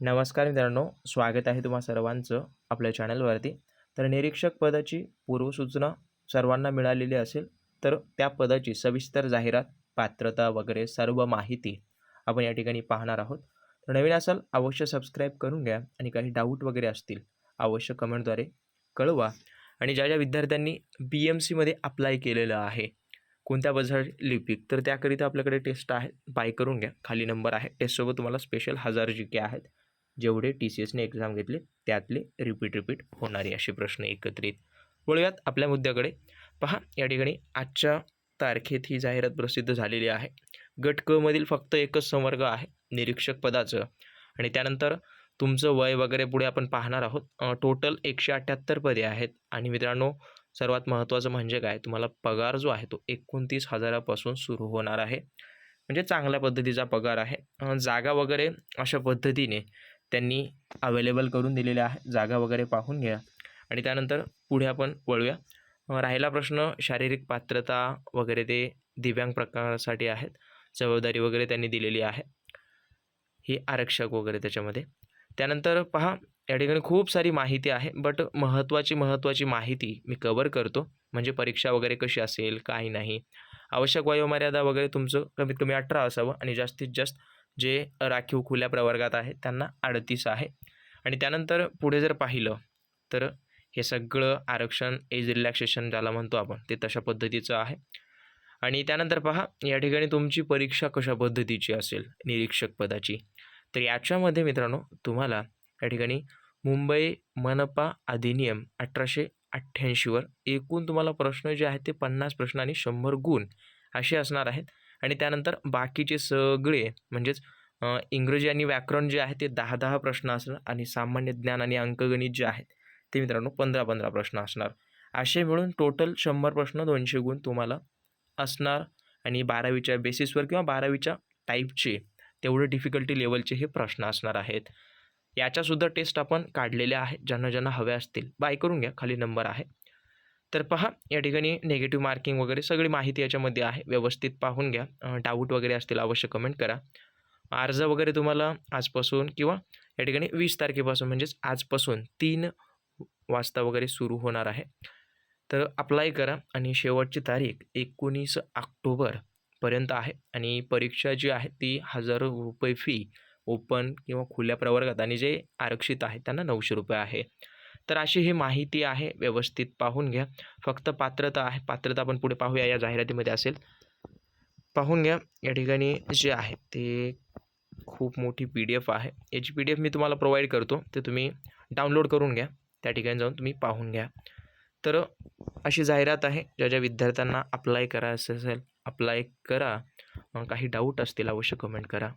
नमस्कार मित्रांनो स्वागत आहे तुम्हा सर्वांचं आपल्या चॅनलवरती. तर निरीक्षक पदाची पूर्वसूचना सर्वांना मिळालेली असेल तर त्या पदाची सविस्तर जाहिरात पात्रता वगैरे सर्व माहिती आपण या ठिकाणी पाहणार आहोत. तर नवीन असाल अवश्य सबस्क्राईब करून घ्या आणि काही डाऊट वगैरे असतील अवश्य कमेंटद्वारे कळवा. आणि ज्या ज्या विद्यार्थ्यांनी बी एम सीमध्ये अप्लाय केलेलं आहे कोणत्या बजार लिपिक तर त्याकरिता आपल्याकडे टेस्ट आहे बाय करून घ्या. खाली नंबर आहे. टेस्टसोबत तुम्हाला स्पेशल हजार जी के आहेत. जेवढे टी सी एसने एक्झाम घेतले त्यातले रिपीट रिपीट होणारे असे प्रश्न एकत्रित. वळूयात आपल्या मुद्द्याकडे. पहा या ठिकाणी आजच्या तारखेत ही जाहिरात प्रसिद्ध झालेली आहे. गट क मधील फक्त एकच संवर्ग आहे निरीक्षक पदाचं. आणि त्यानंतर तुमचं वय वगैरे पुढे आपण पाहणार आहोत. टोटल एकशे अठ्ठ्याहत्तर पदे आहेत. आणि मित्रांनो सर्वात महत्त्वाचं म्हणजे काय? तुम्हाला पगार जो आहे तो एकोणतीस हजारापासून सुरू होणार आहे. म्हणजे चांगल्या पद्धतीचा पगार आहे. जागा वगैरे अशा पद्धतीने त्यांनी अवेलेबल करून दिलेल्या आहे जागा वगैरे पाहून घ्या. आणि त्यानंतर पुढे आपण वळूया. राहिला प्रश्न शारीरिक पात्रता वगैरे ते दिव्यांग प्रकारासाठी आहेत. जबाबदारी वगैरे त्यांनी दिलेली आहे. ही आरक्षक वगैरे त्याच्यामध्ये. त्यानंतर पहा या ठिकाणी खूप सारी माहिती आहे बट महत्त्वाची महत्त्वाची माहिती मी कवर करतो. म्हणजे परीक्षा वगैरे कशी असेल काही नाही. आवश्यक वयोमर्यादा वगैरे तुमचं कमीत कमी अठरा असावं आणि जास्तीत जास्त जे राखीव खुल्या प्रवर्गात आहे त्यांना अडतीस आहे. आणि त्यानंतर पुढे जर पाहिलं तर हे सगळं आरक्षण एज रिलॅक्सेशन ज्याला म्हणतो आपण ते तशा पद्धतीचं आहे. आणि त्यानंतर पहा या ठिकाणी तुमची परीक्षा कशा पद्धतीची असेल निरीक्षक पदाची? तर याच्यामध्ये मित्रांनो तुम्हाला या ठिकाणी मुंबई मनपा अधिनियम अठराशे अठ्ठ्याऐंशीवर एकूण तुम्हाला प्रश्न जे आहेत ते पन्नास प्रश्न आणि शंभर गुण असे असणार आहेत. आणि त्यानंतर बाकीचे सगळे म्हणजेच इंग्रजी आणि व्याकरण जे आहे ते दहा दहा प्रश्न असणार आणि सामान्य ज्ञान आणि अंकगणित जे आहेत ते मित्रांनो पंधरा पंधरा प्रश्न असणार. असे मिळून टोटल शंभर प्रश्न दोनशे गुण तुम्हाला असणार आणि बारावीच्या बेसिसवर किंवा बारावीच्या टाईपचे तेवढे डिफिकल्टी लेवलचे हे प्रश्न असणार आहेत. याच्यासुद्धा टेस्ट आपण काढलेल्या आहेत. ज्यांना ज्यांना हव्या असतील बाय करून घ्या. खाली नंबर आहे. तर पहा या ठिकाणी नेगेटिव्ह मार्किंग वगैरे सगळी माहिती याच्यामध्ये आहे. व्यवस्थित पाहून घ्या. डाऊट वगैरे असतील अवश्य कमेंट करा. अर्ज वगैरे तुम्हाला आजपासून किंवा या ठिकाणी वीस तारखेपासून म्हणजेच आजपासून तीन वाजता वगैरे सुरू होणार आहे. तर अप्लाय करा आणि शेवटची तारीख एकोणीस ऑक्टोबरपर्यंत आहे. आणि परीक्षा जी आहे ती हजार रुपये फी ओपन किंवा खुल्या प्रवर्गात आणि जे आरक्षित आहे त्यांना नऊशे रुपये आहे. तर अशी ही माहिती आहे व्यवस्थित पाहून घ्या. फक्त पात्रता आहे पात्रता आपण पुढे पाहूया या जाहिरातीमध्ये असेल. पाहून घ्या या ठिकाणी जे आहे ते खूप मोठी पी डी एफ आहे. याची पी डी एफ मी तुम्हाला प्रोव्हाइड करतो ते तुम्ही डाउनलोड करून घ्या. त्या ठिकाणी जाऊन तुम्ही पाहून घ्या. तर अशी जाहिरात आहे ज्या ज्या विद्यार्थ्यांना अप्लाय करायचं असेल अप्लाय करा. काही डाऊट असतील अवश्य कमेंट करा.